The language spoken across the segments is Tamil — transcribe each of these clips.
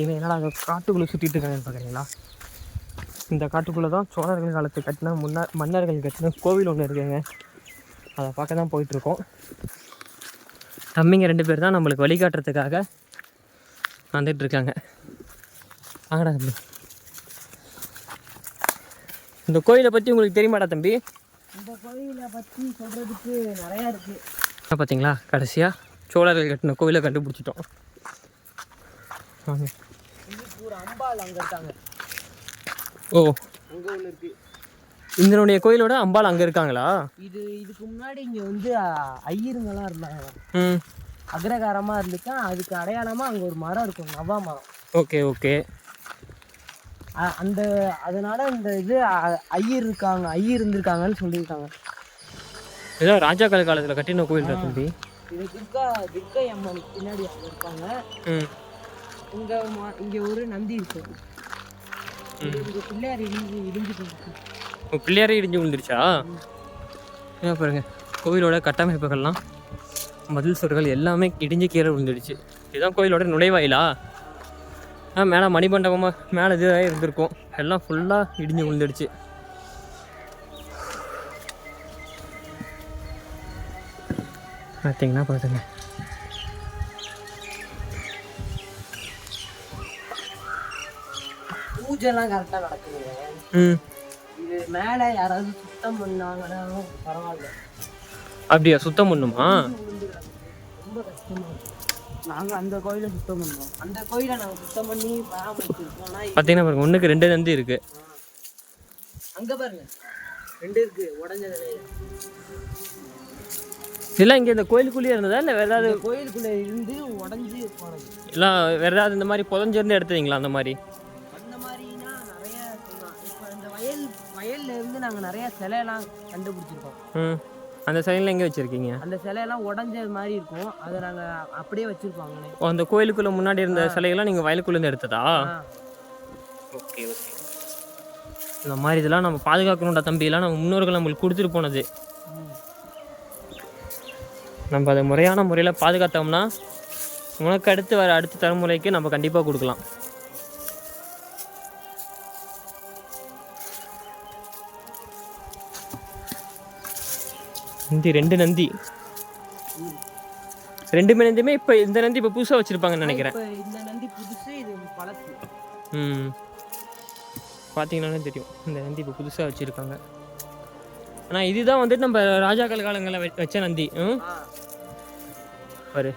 இவன் என்னடா அங்கே காட்டுக்குள்ளே சுற்றிட்டு இருக்காங்கன்னு பார்க்குறீங்களா இந்த காட்டுக்குள்ளே தான் சோழர்கள் காலத்து கட்டின முன்னா மன்னர்கள் கட்டின கோவில் ஒன்று இருக்குங்க. அதை பார்க்க தான் போயிட்டுருக்கோம். தம்பிங்க ரெண்டு பேர் தான் நம்மளுக்கு வழிகாட்டுறதுக்காக வந்துட்டு இருக்காங்க. வாங்கடா தம்பி. இந்த கோயிலை பற்றி உங்களுக்கு தெரியுமாடா தம்பி? இந்த கோயிலை பற்றி சொல்கிறதுக்கு நிறையா இருக்குது பார்த்தீங்களா? கடைசியாக சோழர்கள் கட்டின கோவிலை கண்டுபிடிச்சிட்டோம். ஒரு அம்பாள் அங்கே இருக்காங்க ஓ. அங்கே ஒன்று இருக்குது இதனுடைய கோயிலோட அம்பாள் அங்கே இருக்காங்களா? இது இதுக்கு முன்னாடி இங்கே வந்து ஐயருங்கெல்லாம் இருந்தாங்க. ம். அக்ரகாரமாக இருந்துச்சா அதுக்கு அடையாளமாக அங்கே ஒரு மரம் இருக்கும் நவா மரம். Okay okay. அந்த அதனால இந்த இது ஐயர் இருக்காங்க ஐயர் இருந்திருக்காங்கன்னு சொல்லியிருக்காங்க. ஏதோ ராஜாக்கள் காலத்தில் கட்டின கோயில் தம்பி. இது துர்கா துர்க்கை அம்மன் பின்னாடி அங்கே இருப்பாங்க. ம் இங்கே இங்கே ஒரு நந்தி இருக்கு. இங்கே பிள்ளையார் இடிஞ்சு இடிஞ்சு போயிருக்கு. உங்க பிள்ளையாரே இடிஞ்சு விழுந்துருச்சா? என்ன பாருங்க. கோயிலோட கட்டமைப்புகள்லாம் மதில் சுவர்கள் எல்லாமே இடிஞ்சு கீழே விழுந்துடுச்சு. இதுதான் கோயிலோட நுழைவாயிலா? ஆ மேலே மணிமண்டபமாக மேலே இதுவாக இருந்திருக்கும். எல்லாம் ஃபுல்லாக இடிஞ்சு விழுந்துடுச்சு. பார்த்தீங்கன்னா பார்த்துங்க பூஜைலாம் கரெக்டாக நடக்குதுங்க ம். இது மேலே யாராவது சுத்தம் பண்ணாங்கன்னாலும் பரவாயில்ல. அப்படியா? சுத்தம் பண்ணுமா. ரொம்ப கஷ்டமா இருக்கு. அந்த கோயிலை சுத்தம் பண்ணோம் அந்த கோயிலை நாங்கள் சுத்தம் பண்ணி பராமரிச்சிருக்கோம். ஆனால் பார்த்தீங்கன்னா பாருங்க ஒன்றுக்கு ரெண்டு நந்தி இருக்குது அங்கே பாருங்க. ரெண்டு இருக்கு உடஞ்ச நிலையில இதெல்லாம் இங்கே இந்த கோயிலுக்குள்ளேயே இருந்ததா? இல்லை வேறு ஏதாவது கோயிலுக்குள்ள இருந்து உடஞ்சி போனது எல்லாம் வேறு ஏதாவது இந்த மாதிரி புதஞ்சிருந்து எடுத்தீங்களா அந்த மாதிரி? இந்த வயல் வயல்ல இருந்து நாங்கள் நிறைய சிலையெல்லாம் கண்டுபிடிச்சிருக்கோம். ம். அந்த சைடில் எங்கே வச்சுருக்கீங்க? அந்த சிலையெல்லாம் உடஞ்ச மாதிரி இருக்கும். அதை நாங்கள் அப்படியே ஓ அந்த கோயிலுக்குள்ளே முன்னாடி இருந்த சிலைகள்லாம் நீங்கள் வயலுக்குள்ளேருந்து எடுத்ததா? ஆ. Okay okay. இந்த மாதிரி இதெல்லாம் நம்ம பாதுகாக்கணும்டா தம்பியெல்லாம் நம்ம முன்னோர்கள் நம்மளுக்கு கொடுத்துட்டு போனது. நம்ம அதை முறையான முறையில் பாதுகாத்தோம்னா உனக்கு அடுத்து வர அடுத்த தலைமுறைக்கு நம்ம கண்டிப்பாக கொடுக்கலாம். நந்தி ரெண்டு நந்தி. ரெண்டுமே நந்தியுமே இப்போ இந்த நந்தி இப்போ புதுசாக வச்சுருப்பாங்கன்னு நினைக்கிறேன். இந்த நந்தி புதுசு இது பழசு. ம். பார்த்தீங்கன்னாலே தெரியும். இந்த நந்தி இப்போ புதுசாக வச்சுருக்காங்க. ஆனால் இதுதான் வந்துட்டு நம்ம ராஜாக்கள் காலங்களில் வச்ச நந்தி. ம்? பாரு.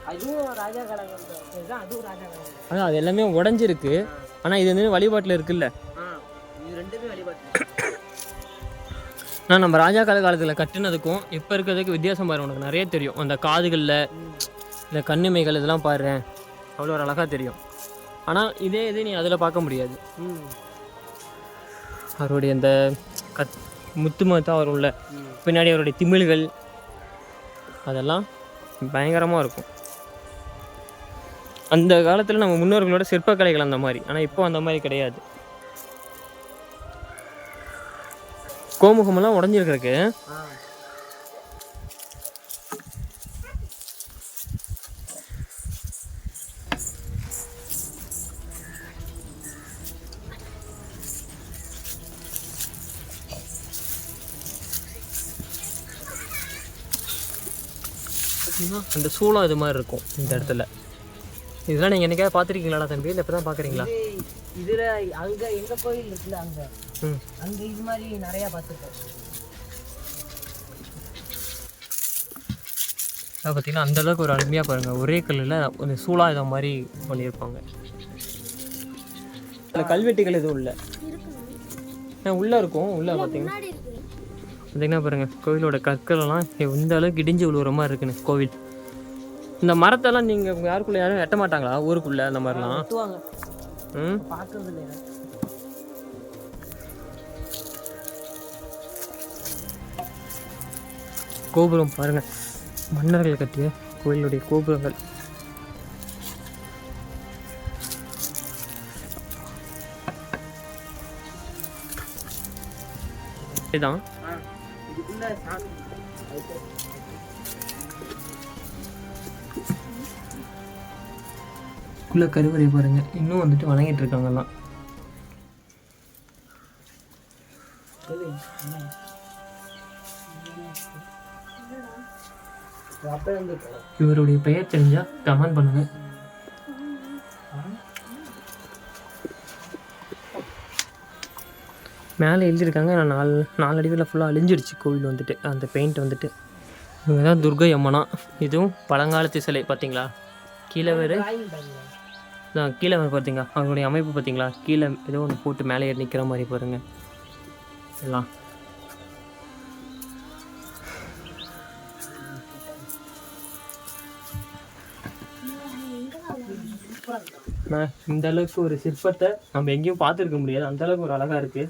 அதான் அது எல்லாமே உடஞ்சிருக்கு. ஆனால் இது வந்து வழிபாட்டில் இருக்குல்ல. நான் நம்ம ராஜா கால காலத்தில் கட்டினதுக்கும் இப்போ இருக்கிறதுக்கு வித்தியாசம் பாரு உனக்கு நிறைய தெரியும். அந்த காதுகளில் இந்த கண்ணிமைகள் இதெல்லாம் பாரு. அவ்வளோ ஒரு அழகாக தெரியும். ஆனால் இதே இது நீ அதில் பார்க்க முடியாது. அவருடைய அந்த கத் முத்து மத்தான் அவர் உள்ள பின்னாடி அவருடைய திமில்கள் அதெல்லாம் பயங்கரமாக இருக்கும். அந்த காலத்தில் நம்ம முன்னோர்களோட சிற்பக்கலைகள் அந்த மாதிரி. ஆனால் இப்போ அந்த மாதிரி கிடையாது. கோமுகமெல்லாம் உடஞ்சிருக்கிறதுக்கு. ஆ அந்த சூளம் இது மாதிரி இருக்கும் இந்த இடத்துல. இதெல்லாம் நீங்கள் என்னைக்காவது பார்த்துருக்கீங்களாடா தம்பி? இல்லை இப்போ தான் பார்க்குறீங்களா? இது இதுல அங்க எங்க கோயில் இருக்குல்ல அங்க? அங்க இது மாதிரி நிறைய பார்த்துருக்கோம் அதை பார்த்தீங்கன்னா அந்த அளவுக்கு ஒரு அருமையாக பாருங்கள் ஒரே கல்லில் ஒரு சூளா இதை மாதிரி பண்ணியிருப்பாங்க. அதில் கல்வெட்டுகள் எதுவும் இல்லை? உள்ளே இருக்கும். உள்ளே பார்த்தீங்கன்னா பார்த்தீங்கன்னா பாருங்கள் கோவிலோட கற்களெல்லாம் இந்த அளவுக்கு இடிஞ்சு விழுவுற மாதிரி இருக்குன்னு கோவில். இந்த மரத்தெல்லாம் நீங்கள் யாருக்குள்ளே யாரும் வெட்ட மாட்டாங்களா? ஊருக்குள்ளே அந்த மாதிரிலாம்? ம்? பார்க்கறது இல்லை கோபுரம் பாருங்கள் மன்னர்கள் கட்டிய கோயிலுடைய கோபுரங்கள். இதுதான். உள்ள கருவறை பாருங்க. இன்னும் வந்துட்டு வணங்கிட்டு இருக்காங்கலாம். இவருடைய பெயர் தெரிஞ்சா கமெண்ட் பண்ணுங்க. மேலே எழுதியிருக்காங்க நான் நாலு நாலு அடிவில் ஃபுல்லாக அழிஞ்சிடுச்சு கோவில் வந்துட்டு அந்த பெயிண்ட் வந்துட்டு. இவங்க தான் துர்கை அம்மனா. இதுவும் பழங்காலத்து சிலை பார்த்தீங்களா? கீழே வேறு தான் கீழே வேறு பார்த்தீங்களா? அவங்களுடைய அமைப்பு பார்த்தீங்களா? கீழே ஏதோ ஒன்று போட்டு மேலே ஏறி நிற்கிற மாதிரி பாருங்கள் எல்லாம் நான் இந்த அளவுக்கு ஒரு சிற்பத்தை நம்ம எங்கேயும் பார்த்துருக்க முடியாது. அந்த அளவுக்கு ஒரு அழகா இருக்கு.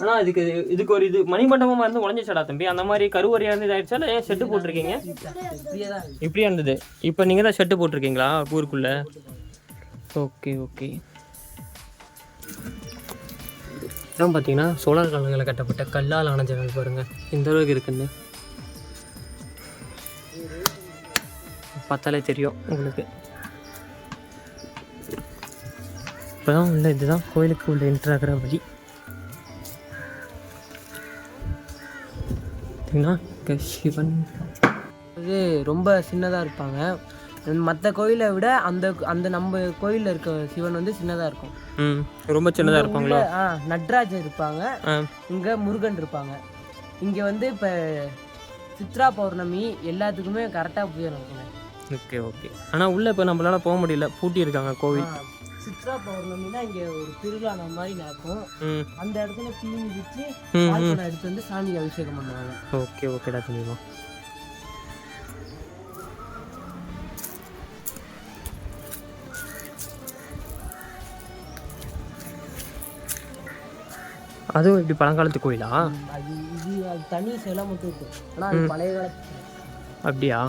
ஆனால் இதுக்கு இதுக்கு ஒரு இது மணிமண்டபமாக இருந்து உடஞ்சிச்சடா தம்பி? அந்த மாதிரி கருவறையாக இருந்து இதாயிடுச்சா? இல்லை ஏன் ஷெட்டு போட்டிருக்கீங்க? இப்படியா இருந்தது. இப்போ நீங்கள் தான் ஷெட்டு போட்டிருக்கீங்களா? ஊருக்குள்ளே? Okay okay. இதான் பார்த்தீங்கன்னா சோழர் காலங்களில் கட்டப்பட்ட கல்லால் ஆன ஜன்னல் பாருங்கள் இந்த அளவுக்கு இருக்குன்னு. பார்த்தாலே தெரியும் உங்களுக்கு. இப்போதான் உள்ள இதுதான் கோயிலுக்கு உள்ள என்ட்ரு ஆகிற வழி. பார்த்தீங்கன்னா சிவன். இது ரொம்ப சின்னதாக இருப்பாங்க. மற்ற கோயிலை விட அந்த அந்த நம்ம கோயிலில் இருக்க சிவன் வந்து சின்னதாக இருக்கும். ரொம்ப சின்னதாக இருப்பாங்களோ? ஆ நட்ராஜர் இருப்பாங்க. இங்கே முருகன் இருப்பாங்க. இங்கே வந்து இப்போ சித்ரா பௌர்ணமி எல்லாத்துக்குமே கரெக்டாக பூஜை நடக்குங்க. Okay okay. ஆனால் உள்ளே இப்போ நம்மளால போக முடியல. பூட்டி இருக்காங்க கோவில். சித்ரா பௌர்ணமினா இங்கே ஒரு திருவிழா மாதிரி நடக்கும். அந்த இடத்துல தீ மிதிச்சு ம், பால் ம். குடம் எடுத்து வந்து சாமிக்கு அபிஷேகம் பண்ணுவாங்க. ஓகே ஓகேடா தம்பிமா அதுவும் இப்படி பழங்காலத்து கோயிலா? அது இது அது தனி சிலை மட்டும் இருக்கும் ஆனால் அது பழைய காலத்து. அப்படியா?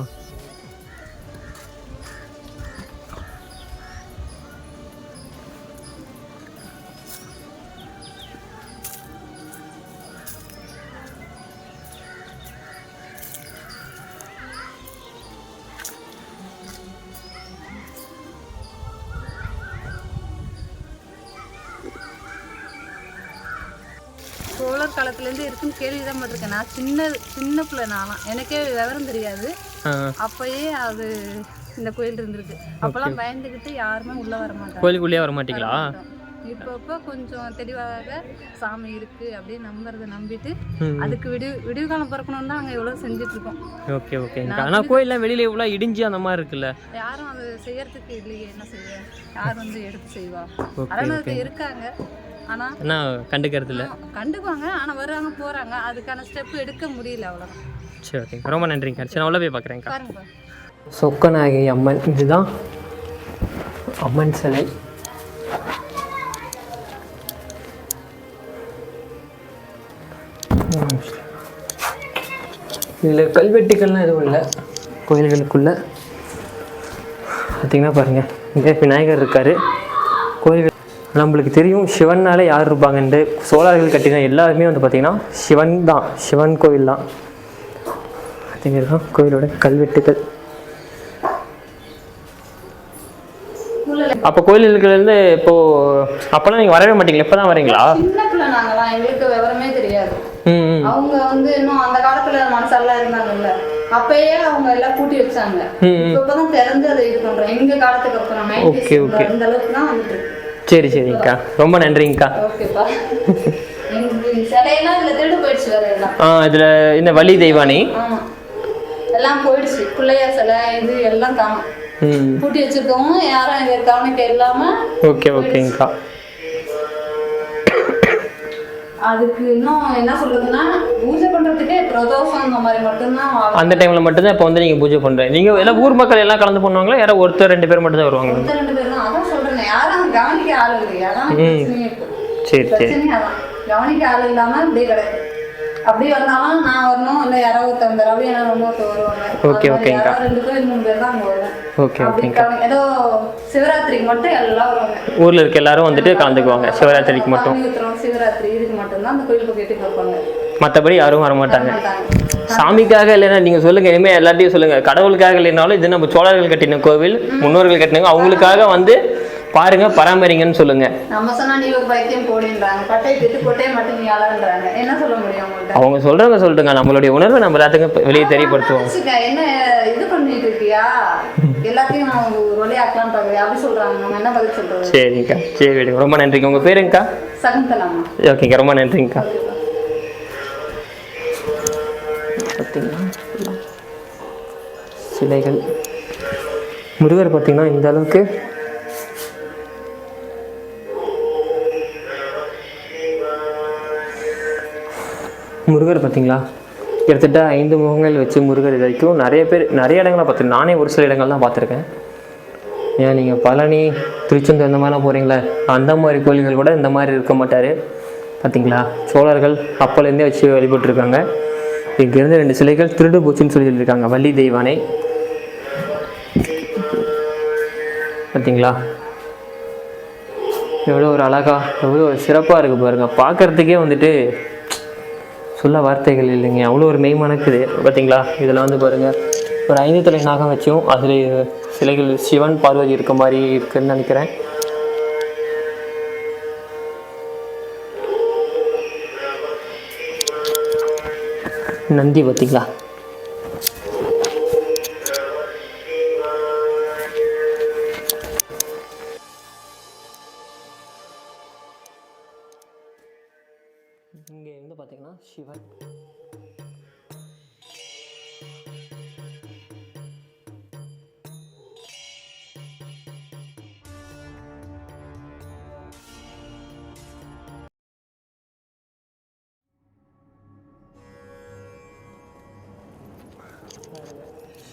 காலத்துலேருந்து இருக்குன்னு கேள்வி தான் பட்டிருக்கேன். நான் சின்ன சின்ன பிள்ளை நான்லாம். எனக்கே விவரம் தெரியாது. அப்பயே அது இந்த கோயில் இருந்திருக்கு. அப்போல்லாம் பயந்துக்கிட்டு யாருமே உள்ள வர மாட்டாங்க. கோயிலுக்குள்ளேயே வர மாட்டீங்களா? இப்போ இப்போ கொஞ்சம் தெளிவாக சாமி இருக்கு அப்படின்னு நம்புறதை நம்பிட்டு அதுக்கு விடு விடிவு காலம் பிறக்கணும்னு தான் அங்கே எவ்வளோ செஞ்சுட்டு இருக்கோம் ஓகே. ஓகேங்கக்கா ஆனால் கோயில்லாம் வெளியில இவ்வளோ இடிஞ்சு அந்த மாதிரி இருக்குல்ல? யாரும் அது செய்யறதுக்கு இல்லையே என்ன செய்ய? யார் வந்து எடுத்து செய்வா? ஓகே அறநூறுக்கு இருக்காங்க. ஆனா என்ன கண்டுக்கிறது இல்லை கண்டுக்குவாங்க. ஆனா வர்றாங்க போறாங்க. அதுக்கான ஸ்டெப் எடுக்க முடியல அவ்வளவுதான். சரி ஓகேங்க ரொம்ப நன்றிங்க சரி நான் உள்ள போய் பார்க்குறேங்க்கா பாருங்க. சொக்கநாயகி அம்மன். இதுதான் அம்மன் சிலை. இதில் கல்வெட்டுக்கள்லாம் எதுவும் இல்லை? கோயில்களுக்குள்ள. பார்த்தீங்கன்னா பாருங்கள் இங்கே விநாயகர் இருக்கார். கோயில்கள் நம்மளுக்கு தெரியும் சிவன்னாலே யார் இருப்பாங்கன்ட்டு சோழர்கள் கட்டின எல்லாருமே வந்து பார்த்திங்கன்னா சிவன் தான் சிவன் கோயில் தான். இதுதான் கோயிலோட கல்வெட்டுகள். அப்போ கோயில்கள்லேருந்து இப்போ அப்போல்லாம் நீங்கள் வரவே மாட்டீங்களா? இப்போ தான் வரீங்களா எங்களுக்கு விவரமே தெரியாது. அவங்க வந்து இன்னும் அந்த காலத்துல மனசெல்லாம் இருந்தாங்கல்ல. அப்பயே அவங்க எல்லாம் பூட்டி வச்சாங்க. இப்பதான் திறந்து அதை இது பண்றோம். எங்க காலத்துக்கு அப்புறம் Okay, okay. 90s இந்த அளவுக்கு தான் வந்துட்டு சரி சரிங்கக்கா. ரொம்ப நன்றிங்கக்கா. ஆ இதில் இந்த வள்ளி தெய்வானி எல்லாம் போயிடுச்சு. பிள்ளையார் சிலை இது எல்லாம் காணும். ம். பூட்டி வச்சிருக்கவங்க யாரும் இதை கவனிக்க இல்லாம ஓகே ஓகேங்கக்கா. அதுக்கு இன்னும் என்ன சொல்றதுன்னா பூஜை பண்றதுக்கே பிரதோஷம் இந்த மாதிரி மட்டும்தான். அந்த டைமில் மட்டும்தான் இப்போ வந்து நீங்கள் பூஜை பண்ணுறேன் நீங்கள் எல்லாம் ஊர் மக்கள் எல்லாம் கலந்து பண்ணுவாங்களா? யாரோ ஒருத்தர் ரெண்டு பேர் மட்டும் தான் வருவாங்க ஒருத்தர் ரெண்டு பேர் தான். அதான் சொல்றேன் யாரும் கவனிக்க ஆள் இல்லையா. சரி சரி. கவனிக்க ஆள் இல்லாம இப்படியே கிடக்கு அப்படி வந்தாலும் நான் வரணும். இல்ல யாராவது ஒருத்தர் இந்த ரவி ரொம்ப ஒருத்தர் வருவாங்க. okayங்கக்கா. யாராவது ரெண்டு பேர் மூணு பேர் தான் வருவேன் ஓகே ஓகேங்கக்கா ஏதோ சிவராத்திரிக்கு மட்டும் எல்லாம் வருவாங்க. ஊரில் இருக்க எல்லாரும் வந்துட்டு கலந்துக்குவாங்க. சிவராத்திரிக்கு மட்டும். சிவராத்திரி இதுக்கு மட்டும்தான் அந்த கோயில் பக்கம் எட்டி பார்ப்பாங்க. மற்றபடி யாரும் வர மாட்டாங்க. சாமிக்காக இல்லைன்னா நீங்க சொல்லுங்க. இனிமே எல்லாத்தையும் சொல்லுங்க. கடவுளுக்காக இல்லைனாலும் இது நம்ம சோழர்கள் கட்டின கோவில் முன்னோர்கள் கட்டினாங்க அவங்களுக்காக வந்து பாருங்க பராமரிங்கன்னு சொல்லுங்க. நம்ம சொன்னா நீ ஒரு பைத்தியம் போடின்றாங்க. பட்டையை திட்டு கொட்டையை மட்டும் நீ அலன்றாங்க என்ன சொல்ல முடியும் அவங்க சொல்றவங்க சொல்லிட்டுங்க. நம்மளுடைய உணர்வை நம்ம எல்லாத்துக்கும் வெளியே தெரியப்படுத்துவோம். என்ன இது பண்ணிட்டு இருக்கியா? எல்லாத்தையும் நான் ஒரு வழியாக்கலாம்னு பாக்குறியா அப்படி சொல்றாங்க. நம்ம என்ன பதில் சொல்றது? சரிங்கக்கா. சரி விடுங்க ரொம்ப நன்றிங்க. உங்க பேருங்கக்கா? சகுந்தலாமா ஓகேங்க ரொம்ப நன்றிங்கக்கா. பார்த்தீங்கன்னா சிலைகள். முருகர் பார்த்தீங்கன்னா இந்த அளவுக்கு முருகர் பார்த்தீங்களா? கிட்டத்தட்ட ஐந்து முகங்கள் வச்சு முருகர் இது வரைக்கும் நிறைய பேர் நிறைய இடங்களை பார்த்துருக்கேன் நானே ஒரு சில இடங்கள்லாம் பார்த்துருக்கேன். ஏன் நீங்கள் பழனி திருச்செந்தூர் இந்த மாதிரிலாம் போகிறீங்களே அந்த மாதிரி கோயில்கள் கூட இந்த மாதிரி இருக்க மாட்டார். பார்த்தீங்களா? சோழர்கள் அப்போலேருந்தே வச்சு வழிபட்டுருக்காங்க. இங்கேருந்து ரெண்டு சிலைகள் திருடு போச்சுன்னு சொல்லி சொல்லியிருக்காங்க வள்ளி தெய்வானை. பார்த்தீங்களா? எவ்வளோ ஒரு அழகா எவ்வளோ ஒரு சிறப்பாக இருக்குது பாருங்க. பார்க்கறதுக்கே வந்துட்டு சொல்ல வார்த்தைகள் இல்லைங்க. அவ்வளோ ஒரு மெய்மணக்குது பார்த்தீங்களா? இதில் வந்து பாருங்கள் ஒரு ஐந்து தலை நாகம் வச்சும் அதில் சிலைகள் சிவன் பார்வதி இருக்க மாதிரி இருக்குன்னு நினைக்கிறேன். நந்தி பார்த்தீங்களா?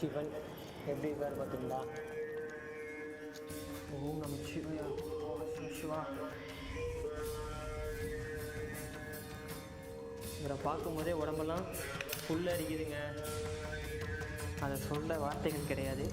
சிவன் எப்படி இருக்கார் பார்த்தீங்களா? ஓம் நம்ம சிவயா ஓம் சிவா. இவரை பார்க்கும்போதே உடம்பெல்லாம் புல்லரிக்குதுங்க அதை சொல்ல வார்த்தைகள் கிடையாது.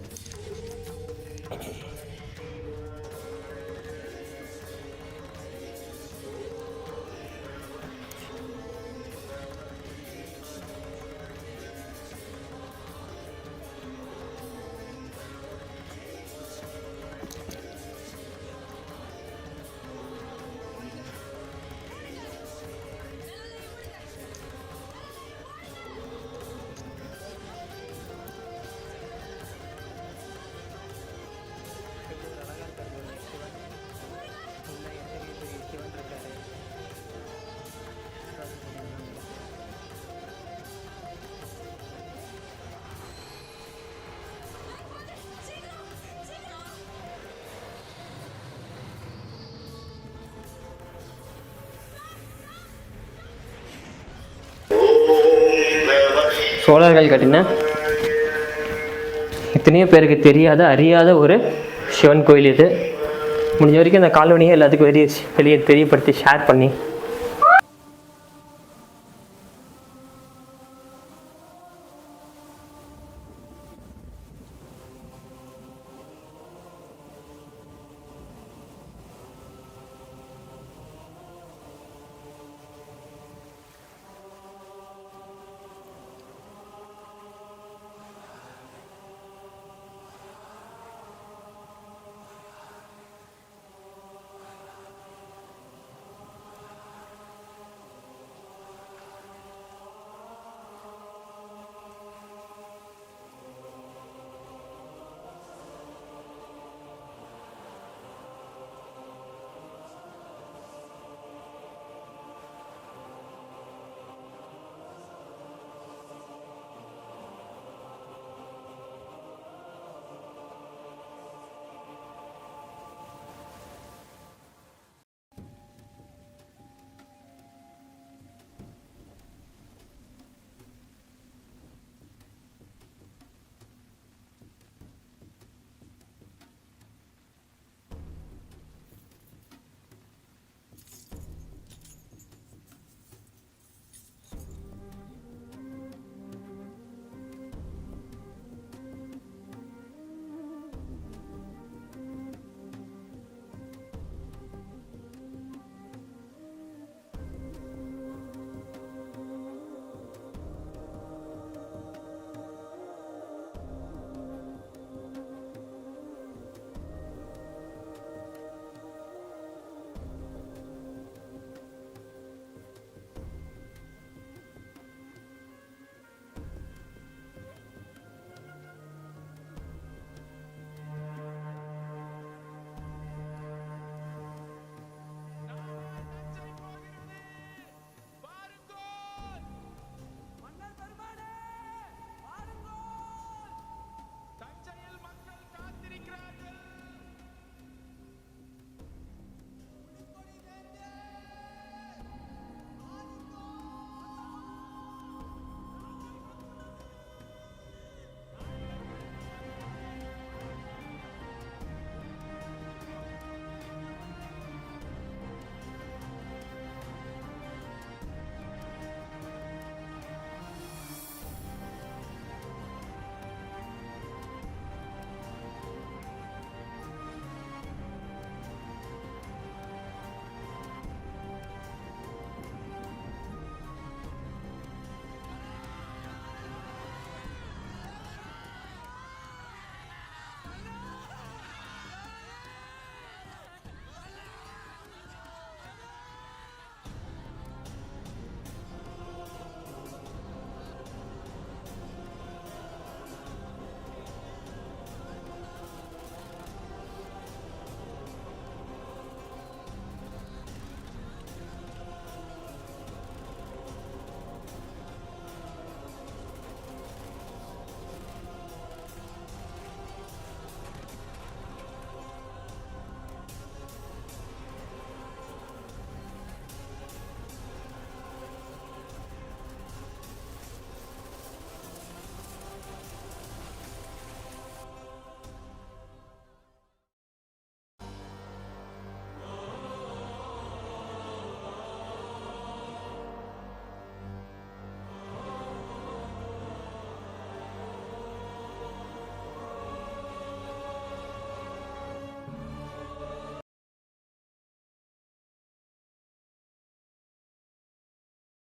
சோழர்கள் கட்டின எத்தனையோ பேருக்கு தெரியாத அறியாத ஒரு சிவன் கோயில் இது. முடிஞ்ச வரைக்கும் இந்த காலோனியை எல்லாத்துக்கும் வெளியே வெளியே தெரியப்படுத்தி ஷேர் பண்ணி